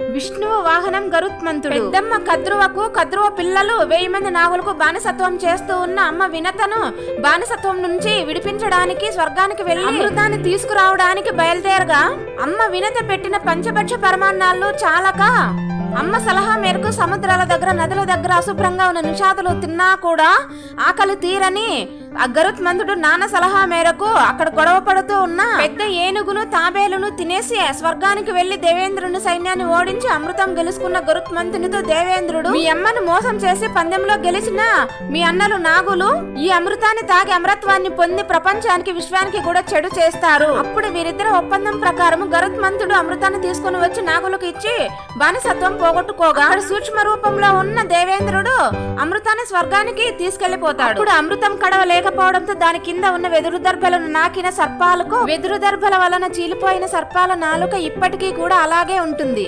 విష్ణువు వాహనం గరుత్మంతుడు. పెద్దమ్మ కద్రువకు కద్రువ పిల్లలు వెయ్యి మంది నాగులకు బానిసత్వం చేస్తూ ఉన్న అమ్మ వినతను బానిసత్వం నుంచి విడిపించడానికి స్వర్గానికి వెళ్ళి అమృతాన్ని తీసుకురావడానికి బయలుదేరగా అమ్మ వినత పెట్టిన పంచభక్ష పరమాన్నాళ్ళు చాలక అమ్మ సలహా మేరకు సముద్రాల దగ్గర నదుల దగ్గర అశుభ్రంగా ఉన్న నిషాదులు తిన్నా కూడా ఆకలి తీరని ఆ గరుత్మంతుడు నాన్న సలహా మేరకు అక్కడ గొడవ పడుతూ ఉన్న పెద్ద ఏనుగును తాబేలును తినేసి స్వర్గానికి వెళ్ళి దేవేంద్రుని సైన్యాన్ని ఓడించి అమృతం గెలుచుకున్న గరుత్మంతునితో దేవేంద్రుడు మీ అమ్మను మోసం చేసి పందెంలో గెలిచిన మీ అన్నలు నాగులు ఈ అమృతాన్ని తాగి అమరత్వాన్ని పొంది ప్రపంచానికి విశ్వానికి కూడా చెడు చేస్తారు. అప్పుడు వీరిద్దరు ఒప్పందం ప్రకారం గరుత్మంతుడు అమృతాన్ని తీసుకుని వచ్చి నాగులకు ఇచ్చి బానిసత్వం పోగొట్టుకోగా సూక్ష్మ రూపంలో ఉన్న దేవేంద్రుడు అమృతాన్ని స్వర్గానికి తీసుకెళ్ళిపోతాడు ఇప్పుడు అమృతం కడవ లేకపోవడంతో దాని కింద ఉన్న వెదురు దర్భలను నాకిన సర్పాలకు వెదురు దర్భల వలన చీలిపోయిన సర్పాల నాలుక ఇప్పటికీ కూడా అలాగే ఉంటుంది.